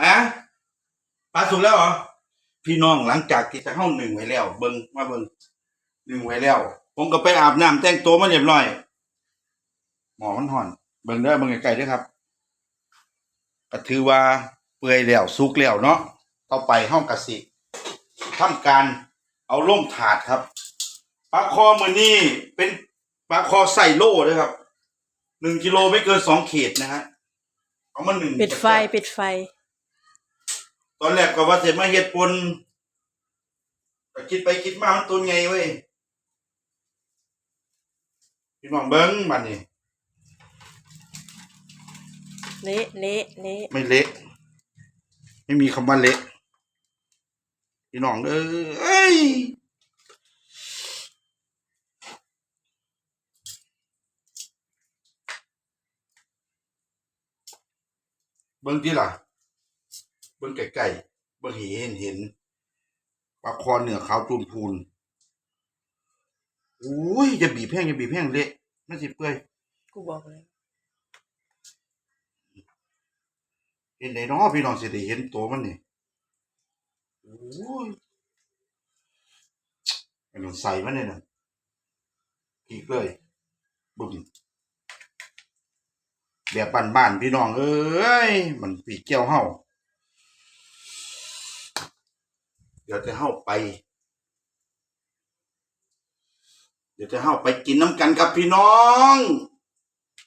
อะปลาสุกแล้วเหรอพี่น้องหลังจากที่จะเข้าหนึ่งไว้แล้ว เบิ้งมาเบิ้งหนึ่งไว้แล้ว ผมก็ไปอาบน้ำแต่งตัวมาเรียบร้อย หมอมันห่อน เบิ้งได้เบิ้งไกลๆด้วยครับก็ถือว่าเปื่อยแล้วสุกแล้วเนาะต่อไปห้องกสิทำการเอาลงถาดครับปลาคอมือนี่เป็นปลาคอใส่โล่ด้วยครับหนึ่งกิโลไม่เกินสองขีดนะฮะเอามาหนึ่งปิดไฟปิดไฟ ตอนแรกก็ว่าเสร็จมาเฮ็ดปนแต่คิดไปคิดมามันตัวไงเว้ยพี่น้องเบิ้งมันนี่เละเละเละไม่เละไม่มีคำว่าเละพี่น้องเอ้ยเบิ้งที่ล่ะ เบิ้งไก่ๆเบิ้งเห็นเห็นปลาคอเหนือขาวจูนพูนอุ้ยอย่าบีบแห้งอย่าบีบแห้งเละไม่สิเปื่อยกูบอกเลยเห็นไหนเนาะพี่น้องสิได้เห็นตัวมันนี่โอ้ยไอ้หนูใส่มันเนี่ยนะพีกเลยบึ้มแบบบ้านๆพี่น้องเอ้ยมันปีกเกี้ยวเฮา เดี๋ยวจะเข้าไป เดี๋ยวจะเข้าไปกินน้ำกันครับพี่น้อง